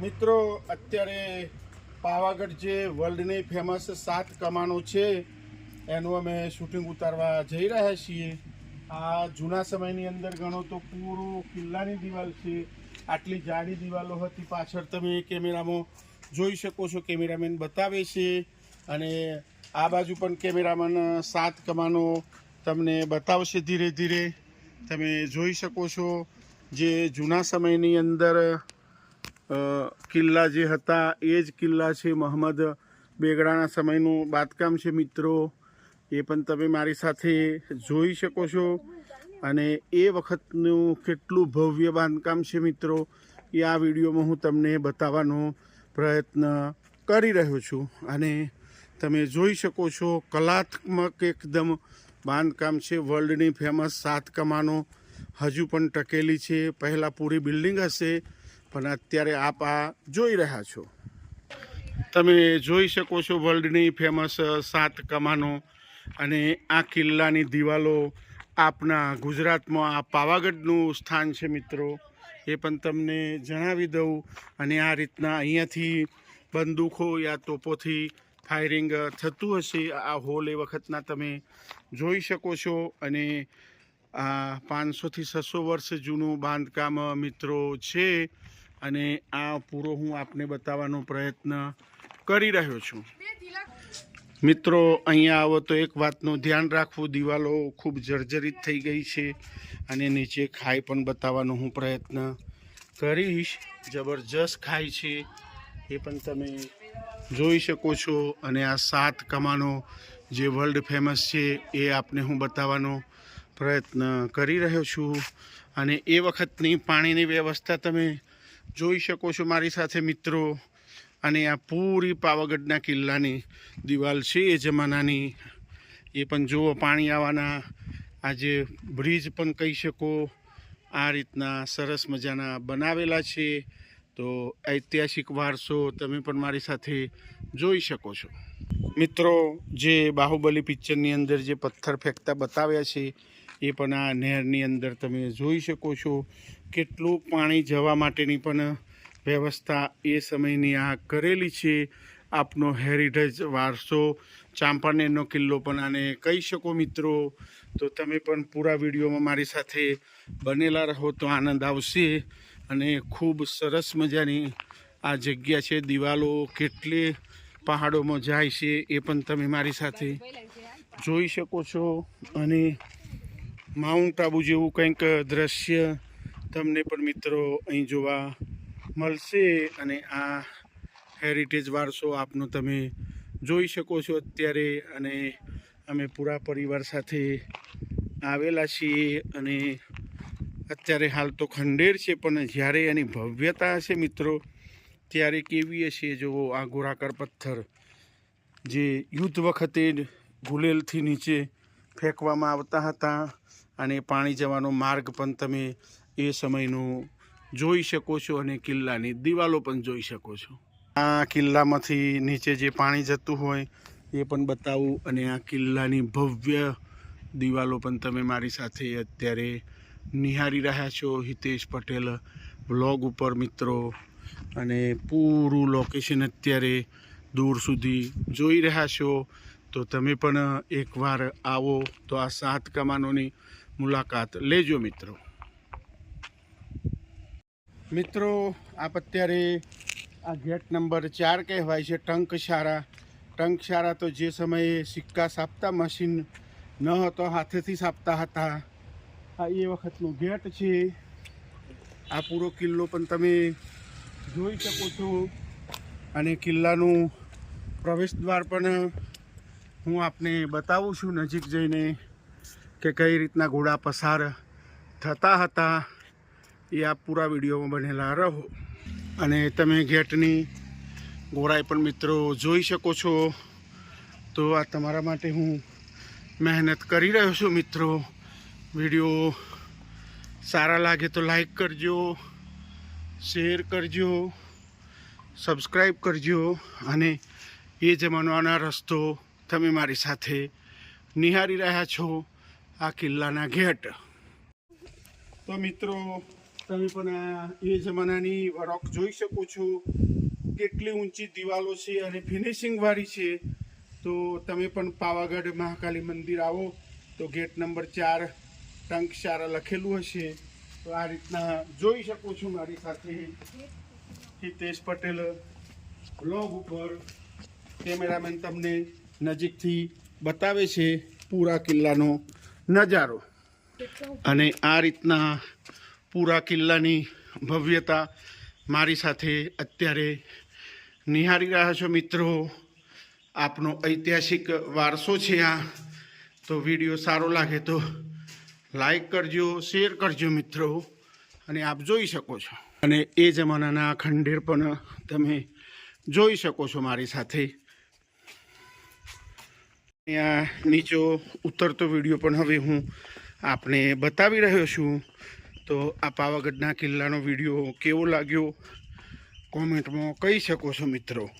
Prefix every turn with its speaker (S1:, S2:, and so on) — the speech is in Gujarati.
S1: મિત્રો, અત્યારે પાવાગઢ જે વર્લ્ડની ફેમસ સાત કમાનો છે, એનું અમે શૂટિંગ ઉતારવા જઈ રહ્યા છીએ. આ જૂના સમયની અંદર ગણો તો પૂરું કિલ્લાની દિવાલ છે. આટલી જાડી દિવાલો હતી. પાછળ તમે કેમેરામાં જોઈ શકો છો. કેમેરામેન બતાવે છે. અને આ બાજુ પણ કેમેરામેન સાત કમાનો તમને બતાવશે ધીરે ધીરે. તમે જોઈ શકો છો. જે જૂના સમયની અંદર કિલ્લા જે હતા, એ જ કિલ્લા છે મહંમદ બેગડાના સમયનું બાંધકામ છે મિત્રો. એ પણ તમે મારી સાથે જોઈ શકો છો. અને એ વખતનું કેટલું ભવ્ય બાંધકામ છે મિત્રો, એ આ વિડીયોમાં હું તમને બતાવવાનો પ્રયત્ન કરી રહ્યો છું. અને તમે જોઈ શકો છો, કલાત્મક એકદમ બાંધકામ છે. વર્લ્ડની ફેમસ સાત કમાનો હજુ પણ ટકેલી છે. પહેલાં પૂરી બિલ્ડિંગ હશે પણ અત્યારે આપ આ જોઈ રહ્યા છો. તમે જોઈ શકો છો વર્લ્ડની ફેમસ સાત કમાનો અને આ કિલ્લાની દિવાલો આપના ગુજરાતમાં, આ પાવાગઢનું સ્થાન છે મિત્રો. એ પણ તમને જણાવી દઉં અને આ રીતના અહીંયાથી બંદૂકો યા તોપોથી ફાયરિંગ થતું હશે, આ હોલ એ વખતના તમે જોઈ શકો છો. અને આ પાંચસોથી છસો વર્ષ જૂનું બાંધકામ મિત્રો છે. અને આ પૂરો હું આપને બતાવવાનો પ્રયત્ન કરી રહ્યો છું. મિત્રો, અહીંયા આવો તો એક વાતનું ધ્યાન રાખવું. દિવાલો ખૂબ જર્જરિત થઈ ગઈ છે અને નીચે ખાઈ પણ બતાવવાનો હું પ્રયત્ન કરીશ. જબરજસ્ત ખાઈ છે. એ પણ તમે જોઈ શકો છો. અને આ સાત કમાનો જે વર્લ્ડ ફેમસ છે, એ આપને હું બતાવવાનો પ્રયત્ન કરી રહ્યો છું. અને એ વખતની પાણીની વ્યવસ્થા તમે જોઈ શકો છો મારી સાથે મિત્રો. અને આ પૂરી પાવાગઢના કિલ્લાની દિવાલ છે એ જમાનાની. એ પણ જુઓ, પાણી આવવાના. આ જે બ્રિજ પણ કહી શકો, આ રીતના સરસ મજાના બનાવેલા છે. તો ઐતિહાસિક વારસો તમે પણ મારી સાથે જોઈ શકો છો. મિત્રો, જે બાહુબલી પિક્ચરની અંદર જે પથ્થર ફેંકતા બતાવ્યા છે એ પણ આ નહેરની અંદર તમે જોઈ શકો છો. કેટલું પાણી જવા માટેની પણ વ્યવસ્થા એ સમયની આ કરેલી છે. આપનો હેરિટેજ વારસો ચાંપાનેરનો કિલ્લો પણ આને કહી શકો મિત્રો. તો તમે પણ પૂરા વિડીયોમાં મારી સાથે બનેલા રહો તો આનંદ આવશે. અને ખૂબ સરસ મજાની આ જગ્યા છે, દિવાલો કેટલી પહાડોમાં જાય છે એ પણ તમે મારી સાથે જોઈ શકો છો. અને માઉન્ટ આબુ જેવું કંઈક દ્રશ્ય તમને પણ મિત્રો અહીં જોવા મળશે અને આ હેરિટેજ વારસો આપનો તમે જોઈ શકો છો અત્યારે અને અમે પૂરા પરિવાર સાથે આવેલા છીએ અને અત્યારે હાલ તો ખંડેર છે, પણ જ્યારે એની ભવ્યતા હશે મિત્રો, ત્યારે કેવી હશે? જો આ ગોરાકર પથ્થર જે યુદ્ધ વખતે ગુલેલથી નીચે ફેંકવામાં આવતા હતા. અને પાણી જવાનો માર્ગ પણ તમે એ સમયનું જોઈ શકો છો અને કિલ્લાની દિવાલો પણ જોઈ શકો છો. આ કિલ્લામાંથી નીચે જે પાણી જતું હોય એ પણ બતાવું અને આ કિલ્લાની ભવ્ય દિવાલો પણ તમે મારી સાથે અત્યારે નિહાળી રહ્યા છો. હિતેશ પટેલ વ્લોગ ઉપર, મિત્રો, અને પૂરું લોકેશન અત્યારે દૂર સુધી જોઈ રહ્યા છો. તો તમે પણ એકવાર આવો. તો આ સાત કમાનોની મુલાકાત લેજો મિત્રો. મિત્રો, આપ અત્યારે આ ગેટ નંબર ચાર કહેવાય છે, ટંકશાળા. ટંકશાળા તો જે સમયે સિક્કા સાપતા મશીન ન હતો, હાથેથી સાપતા હતા. આ એ વખતનો ગેટ છે. આ પૂરો કિલ્લો પણ તમે જોઈ શકો છો. અને કિલ્લાનું પ્રવેશ દ્વાર પણ હું આપને બતાવું છું નજીક જઈને. કે કઈ રીતના ઘોડા પસાર થતા હતા, એ આ પૂરા વિડીયોમાં બનેલા રહો. અને તમે ગેટની ગોળાઈ પણ મિત્રો જોઈ શકો છો. તો આ તમારા માટે હું મહેનત કરી રહ્યો છું મિત્રો. વીડિયો સારા લાગે તો લાઈક કરજો, શેર કરજો, સબસ્ક્રાઈબ કરજો. અને એ જમાનાના રસ્તો તમે મારી સાથે નિહાળી રહ્યા છો. આ કિલ્લાના ગેટ. તો મિત્રો, તમે પણ આ એ જમાનાની રોક જોઈ શકો છો. કેટલી ઊંચી દિવાલો છે અને ફિનિશિંગવાળી છે. તો તમે પણ પાવાગઢ મહાકાલી મંદિર આવો. તો ગેટ નંબર ચાર ટંકશારા લખેલું હશે. તો આ રીતના જોઈ શકો છો મારી સાથે હિતેશ પટેલ, બ્લોગ ઉપર. કેમેરામેન તમને નજીકથી બતાવે છે પૂરા કિલ્લાનો નજારો. અને આ રીતના પૂરા કિલ્લાની ભવ્યતા મારી સાથે અત્યારે નિહાળી રહ્યા છો મિત્રો. આપનો ઐતિહાસિક વારસો છે આ. તો વીડિયો સારો લાગે તો લાઈક કરજો, શેર કરજો મિત્રો. અને આપ જોઈ શકો છો. અને એ જમાનાના ખંડેર પણ તમે જોઈ શકો છો મારી સાથે. અહીંયા નીચો ઉતરતો વીડિયો પણ હવે હું આપને બતાવી રહ્યો છું. તો આ પાવાગઢના કિલ્લાનો વીડિયો કેવો લાગ્યો? કોમેન્ટમાં કહી શકો છો મિત્રો.